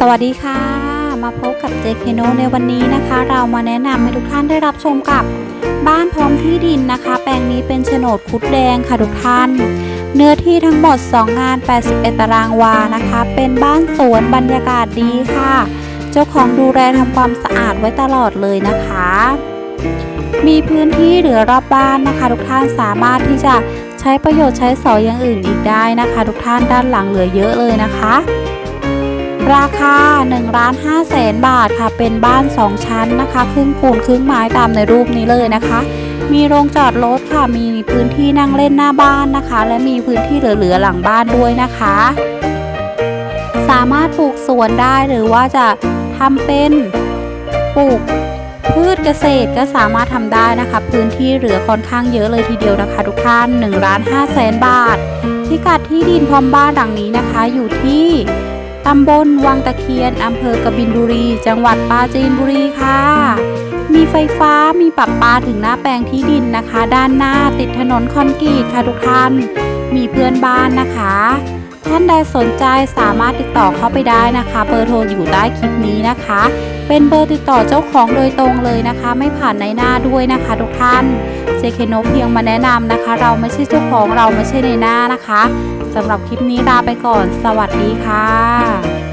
สวัสดีค่ะ มาพบกับเจคโนในวันนี้นะคะ เรามาแนะนำให้ทุกท่านได้รับชมกับบ้านพร้อมที่ดินนะคะ แปลงนี้เป็นโฉนดคุดแดงค่ะทุกท่าน เนื้อที่ทั้งหมด 2 งาน 81 ตารางวานะคะ เป็นบ้านสวนบรรยากาศดีค่ะ เจ้าของดูแลทำความสะอาดไว้ตลอดเลยนะคะ มีพื้นที่เหลือรอบบ้านนะคะ ทุกท่านสามารถที่จะใช้ประโยชน์ใช้สอยอย่างอื่นอีกได้นะคะ ทุกท่านด้านหลังเหลือเยอะเลยนะคะ ราคา1ล้าน5แสนบาทค่ะ เป็นบ้าน 2 ชั้นนะคะ ครึ่งปูนครึ่งไม้ตามในรูปนี้เลยนะคะ มีโรงจอดรถค่ะ มีพื้นที่นั่งเล่นหน้าบ้านนะคะ และมีพื้นที่เหลือๆหลังบ้านด้วยนะคะ สามารถปลูกสวนได้หรือว่าจะทำเป็นปลูกพืชเกษตรก็สามารถทำได้นะคะ พื้นที่เหลือค่อนข้างเยอะเลยทีเดียวนะคะทุกท่าน1ล้าน5แสนบาทพิกัดที่ดินพร้อมบ้านหลังนี้นะคะอยู่ที่ ตำบลวังตะเคียน อำเภอกบินบุรี จังหวัดปราจีนบุรีค่ะ มีไฟฟ้ามีปรับปลาถึงหน้าแปลงที่ดินนะคะ ด้านหน้าติดถนนคอนกรีตค่ะทุกท่าน มีเพื่อนบ้านนะคะ ท่านใดสนใจสามารถติดต่อเข้าไปได้นะคะ เบอร์โทรอยู่ใต้คลิปนี้นะคะ เป็นเบอร์ติดต่อเจ้าของโดยตรงเลยนะคะ ไม่ผ่านในหน้าด้วยนะคะ ทุกท่านเจเคโนเพียงมาแนะนำนะคะ เราไม่ใช่เจ้าของเราไม่ใช่ในหน้านะคะ สำหรับคลิปนี้ลาไปก่อน สวัสดีค่ะ